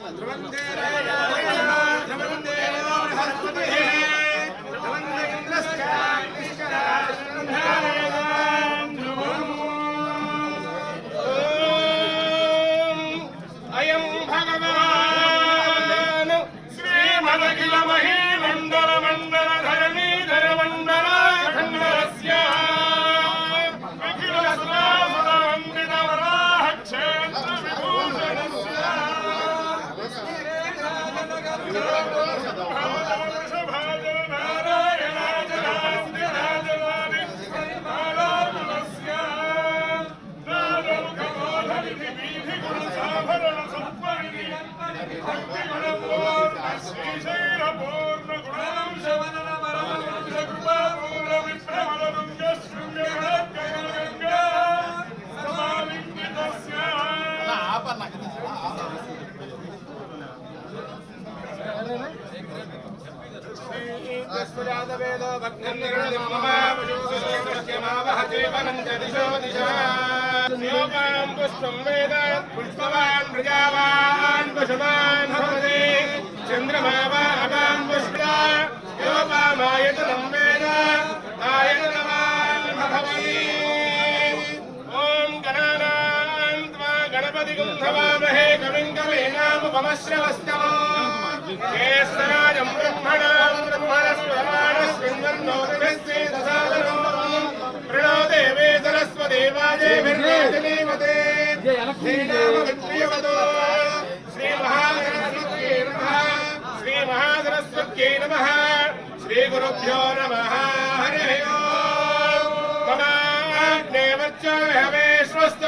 bandera. పుష్పం వేద పుష్పవాన్ ప్రజావాన్ పశుమాన్ భవతి చంద్రమావాన్ పుష్ప యోపామాయతనం వేద ఆయతనవాన్ భవతి ఓం గణానాన్ త్వా గణపతి గుంధవామహే కవిం కవీనాముపమశ్రవస్తమో కేసరాజం మహాసరస్వత్యై నమ. శ్రీ గురుభ్యో నమ. హరి ఓం. మమాగ్నే వర్చమే స్వస్త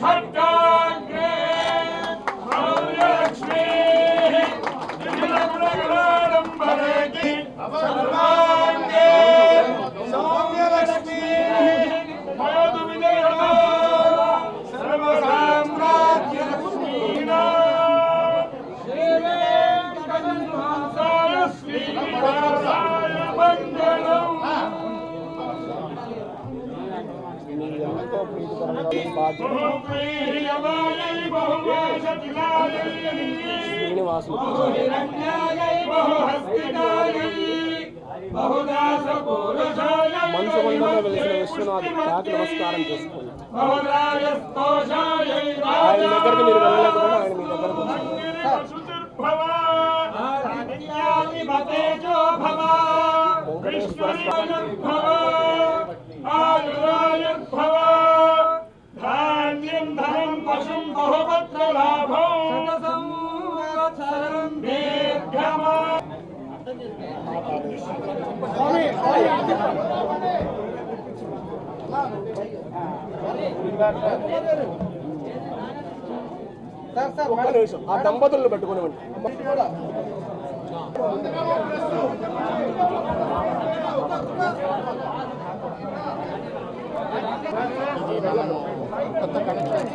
ఖడ్గాగ్రే శౌర్యలక్ష్మీ బహుహస్తికాయై బహుదాసపూరుషాయై మనసుమండలో వెలిసిన విశ్వనాథ్ కాకి నమస్కారం చేసుకోండి ఆయన దగ్గరికి మీరు వెళ్ళలేకుండా ఆయన మీ దగ్గరకు శుచిర్భవ ఒక్క నిమిషం ఆ దంపతులను పెట్టుకునేవండి కొత్త కనెక్షన్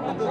మనం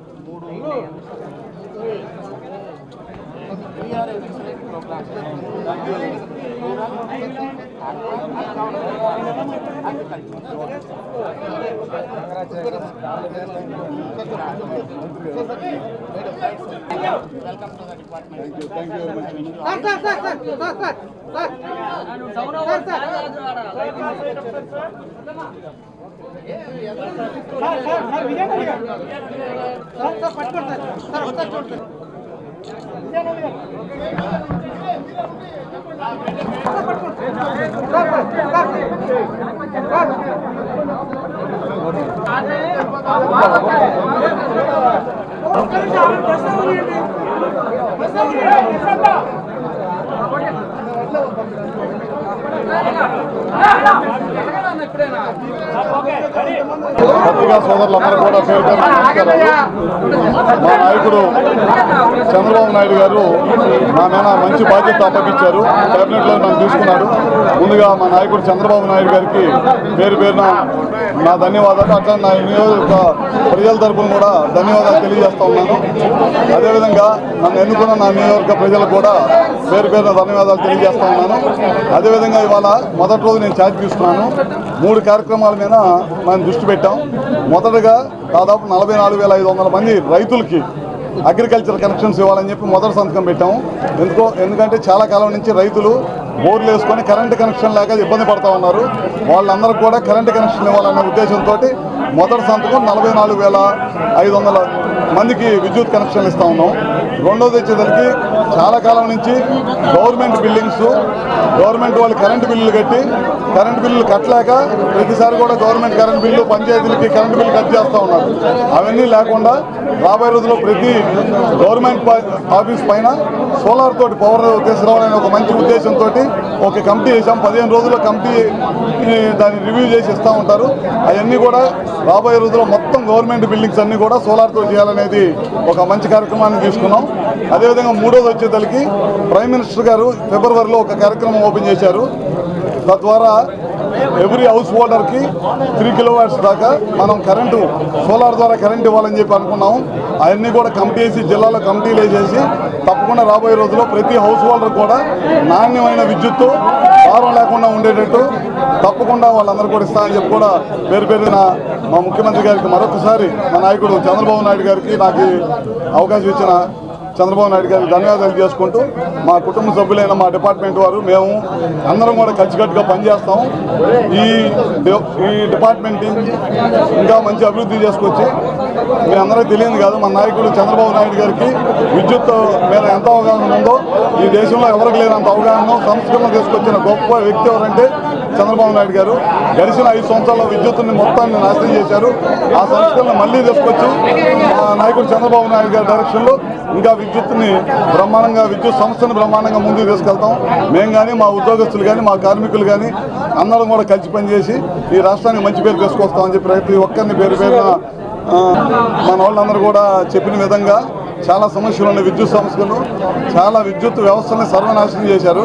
welcome to the department sir sir sir sir sir sir sir sir sir sir sir పట్టుకోండి సార్ సార్ ఒకసారి చూడండి సార్ పట్టుకోండి సార్ సార్ సార్ ಬಸ್ పత్రికా సోదరులందరూ కూడా పేరు మా నాయకుడు చంద్రబాబు నాయుడు గారు మా మీద మంచి బాధ్యత అప్పగించారు. కేబినెట్లో నన్ను తీసుకున్నాడు. ముందుగా మా నాయకుడు చంద్రబాబు నాయుడు గారికి పేరు పేరున నా ధన్యవాదాలు. అట్లా నా నియోజక ప్రజల తరపున కూడా ధన్యవాదాలు తెలియజేస్తా ఉన్నాను. అదేవిధంగా నన్ను ఎన్నుకున్న నా నియోజక ప్రజలకు కూడా పేరు పేరున ధన్యవాదాలు తెలియజేస్తా ఉన్నాను. అదేవిధంగా ఇవాళ మొదటి రోజు నేను ఛార్జ్ తీసుకున్నాను. మూడు కార్యక్రమాల మీద మనం దృష్టి పెట్టాం. మొదటగా దాదాపు నలభై నాలుగు వేల ఐదు వందల మంది రైతులకి అగ్రికల్చర్ కనెక్షన్స్ ఇవ్వాలని చెప్పి మొదటి సంతకం పెట్టాము ఎందుకో ఎందుకంటే చాలా కాలం నుంచి రైతులు బోర్లు వేసుకొని కరెంటు కనెక్షన్ లేక ఇబ్బంది పడతా ఉన్నారు. వాళ్ళందరూ కూడా కరెంటు కనెక్షన్ ఇవ్వాలనే ఉద్దేశంతో మొదటి సంతకం నలభై నాలుగు వేల ఐదు వందల మందికి విద్యుత్ కనెక్షన్లు ఇస్తా ఉన్నాం. రెండోది వచ్చేసరికి చాలా కాలం నుంచి గవర్నమెంట్ బిల్డింగ్స్ గవర్నమెంట్ వాళ్ళు కరెంటు బిల్లులు కట్టి కరెంటు బిల్లులు కట్టలేక ప్రతిసారి కూడా గవర్నమెంట్ కరెంట్ బిల్లు పంచాయతీలకి కరెంటు బిల్లు కట్ చేస్తూ ఉన్నారు. అవన్నీ లేకుండా రాబోయే రోజుల్లో ప్రతి గవర్నమెంట్ ఆఫీస్ పైన సోలార్ తోటి పవర్ తీసుకురావాలనే ఒక మంచి ఉద్దేశంతో ఒక కమిటీ చేసాం పదిహేను రోజుల్లో కమిటీ దాన్ని రివ్యూ చేసి ఇస్తూ ఉంటారు. అవన్నీ కూడా రాబోయే రోజుల్లో మొత్తం గవర్నమెంట్ బిల్డింగ్స్ అన్నీ కూడా సోలార్తో చేయాలనేది ఒక మంచి కార్యక్రమాన్ని తీసుకున్నాం. అదేవిధంగా మూడోది వచ్చేసరికి ప్రైమ్ మినిస్టర్ గారు ఫిబ్రవరిలో ఒక కార్యక్రమం ఓపెన్ చేశారు. తద్వారా ఎవ్రీ హౌస్ హోల్డర్కి త్రీ కిలోవాట్స్ దాకా మనం కరెంటు సోలార్ ద్వారా కరెంట్ ఇవ్వాలని చెప్పి అనుకున్నాము. అవన్నీ కూడా కమిటీ వేసి జిల్లాలో కమిటీలు వేసేసి తప్పకుండా రాబోయే రోజుల్లో ప్రతి హౌస్ హోల్డర్ కూడా నాణ్యమైన విద్యుత్తు భారం లేకుండా ఉండేటట్టు తప్పకుండా వాళ్ళందరూ కూడా ఇస్తామని చెప్పి కూడా పేరు పేరున మా ముఖ్యమంత్రి గారికి మరొకసారి మా నాయకుడు చంద్రబాబు నాయుడు గారికి నాకు అవకాశం ఇచ్చిన చంద్రబాబు నాయుడు గారికి ధన్యవాదాలు చేసుకుంటూ మా కుటుంబ సభ్యులైన మా డిపార్ట్మెంట్ వారు మేము అందరం కూడా కలిసికట్టుగా పనిచేస్తాం. ఈ ఈ డిపార్ట్మెంట్ ఇంకా మంచి అభివృద్ధి చేసుకొచ్చి మీ అందరూ తెలియదు కాదు మా నాయకుడు చంద్రబాబు నాయుడు గారికి విద్యుత్ మీద ఎంత అవగాహన ఉందో ఈ దేశంలో ఎవరికి లేనంత అవగాహన సంస్కరణ తీసుకొచ్చిన గొప్ప వ్యక్తి ఎవరంటే చంద్రబాబు నాయుడు గారు. గడిచిన ఐదు సంవత్సరాల్లో విద్యుత్తుని మొత్తాన్ని నాశనం చేశారు. ఆ సంస్కరణ మళ్ళీ తీసుకొచ్చి మా నాయకుడు చంద్రబాబు నాయుడు గారి డైరెక్షన్లో ఇంకా విద్యుత్ని బ్రహ్మాండంగా విద్యుత్ సంస్థను బ్రహ్మాండంగా ముందుకు తీసుకెళ్తాం. మేము కానీ మా ఉద్యోగస్తులు కానీ మా కార్మికులు కానీ అందరం కూడా కలిసి పనిచేసి ఈ రాష్ట్రానికి మంచి పేరు తీసుకొస్తామని చెప్పి ప్రతి ఒక్కరిని పేరు పేరున మన వాళ్ళందరూ కూడా చెప్పిన విధంగా చాలా సమస్యలు ఉన్నాయి. విద్యుత్ సంస్థలు చాలా విద్యుత్ వ్యవస్థని సర్వనాశనం చేశారు.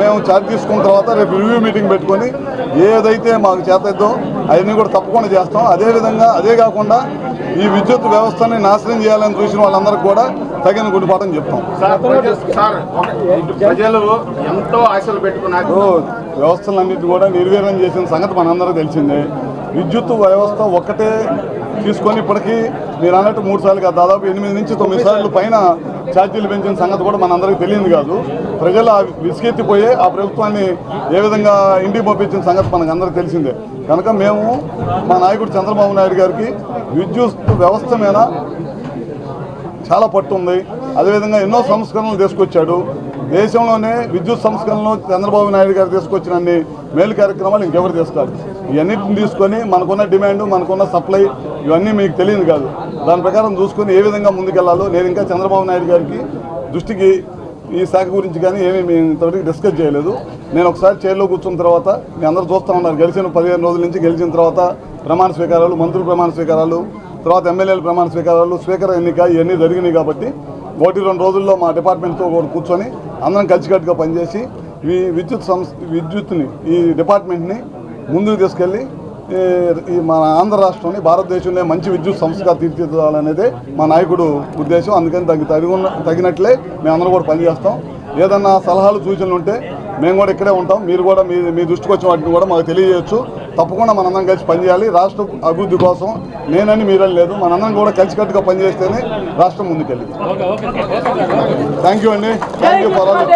మేము ఛార్జ్ తీసుకున్న తర్వాత రేపు రివ్యూ మీటింగ్ పెట్టుకొని ఏదైతే మాకు చేతద్దో అవన్నీ కూడా తప్పకుండా చేస్తాం. అదేవిధంగా అదే కాకుండా ఈ విద్యుత్ వ్యవస్థని నాశనం చేయాలని చూసిన వాళ్ళందరికీ కూడా తగిన గుడిపాఠం చెప్తాం. ప్రజలు ఎంతో ఆశలు పెట్టుకున్నారు. వ్యవస్థలన్నింటినీ కూడా నిర్వీర్యం చేసిన సంగతి మనందరూ తెలిసిందే. విద్యుత్ వ్యవస్థ ఒక్కటే తీసుకొని ఇప్పటికీ మీరు అన్నట్టు మూడు సార్లు కాదు దాదాపు ఎనిమిది నుంచి తొమ్మిది సార్లు పైన ఛార్జీలు పెంచిన సంగతి కూడా మనందరికీ తెలియదు కాదు. ప్రజలు ఆ ఆ ప్రభుత్వాన్ని ఏ విధంగా ఇంటికి పంపించిన సంగతి మనకు అందరికీ తెలిసిందే. కనుక మేము మా నాయకుడు చంద్రబాబు నాయుడు గారికి విద్యుత్ వ్యవస్థ మీద చాలా పట్టు ఉంది. అదేవిధంగా ఎన్నో సంస్కరణలు తీసుకొచ్చాడు. దేశంలోనే విద్యుత్ సంస్కరణలు చంద్రబాబు నాయుడు గారు తీసుకొచ్చినన్ని మేలు కార్యక్రమాలు ఇంకెవరు తీసుకోరు ఇవన్నిటిని తీసుకొని మనకున్న డిమాండ్ మనకున్న సప్లై ఇవన్నీ మీకు తెలియదు కాదు. దాని ప్రకారం చూసుకొని ఏ విధంగా ముందుకెళ్ళాలో నేను ఇంకా చంద్రబాబు నాయుడు గారికి దృష్టికి ఈ శాఖ గురించి కానీ ఏమీ మేము ఇంతవరకు డిస్కస్ చేయలేదు. నేను ఒకసారి చైర్లో కూర్చున్న తర్వాత మీ అందరూ చూస్తూ ఉన్నారు. గెలిచిన పదిహేను రోజుల నుంచి గెలిచిన తర్వాత ప్రమాణ స్వీకారాలు మంత్రుల ప్రమాణ స్వీకారాలు తర్వాత ఎమ్మెల్యేల ప్రమాణ స్వీకారాలు స్వీకార ఎన్నిక ఇవన్నీ జరిగినాయి కాబట్టి ఒకటి రెండు రోజుల్లో మా డిపార్ట్మెంట్తో కూర్చొని అందరం కలిసికట్టుగా పనిచేసి ఈ విద్యుత్ సంస్థ విద్యుత్ని ఈ డిపార్ట్మెంట్ని ముందుకు తీసుకెళ్ళి ఈ మన ఆంధ్ర రాష్ట్రాన్ని భారతదేశంలో మంచి విద్యుత్ సంస్థగా తీర్చిదిద్దాలనేదే మా నాయకుడు ఉద్దేశం. అందుకని దానికి తగిన తగినట్లే మేమందరం కూడా పనిచేస్తాం ఏదన్నా సలహాలు సూచనలు ఉంటే మేము కూడా ఇక్కడే ఉంటాం. మీరు కూడా మీ మీ దృష్టికి వచ్చిన వాటిని కూడా మాకు తెలియజేయచ్చు. తప్పకుండా మనందరం కలిసి పనిచేయాలి రాష్ట్ర అభివృద్ధి కోసం నేనని మీరని లేదు. మనందరం కూడా కలిసికట్టుగా పనిచేస్తేనే రాష్ట్రం ముందుకెళ్ళింది. థ్యాంక్ యూ అండి. Thank you for all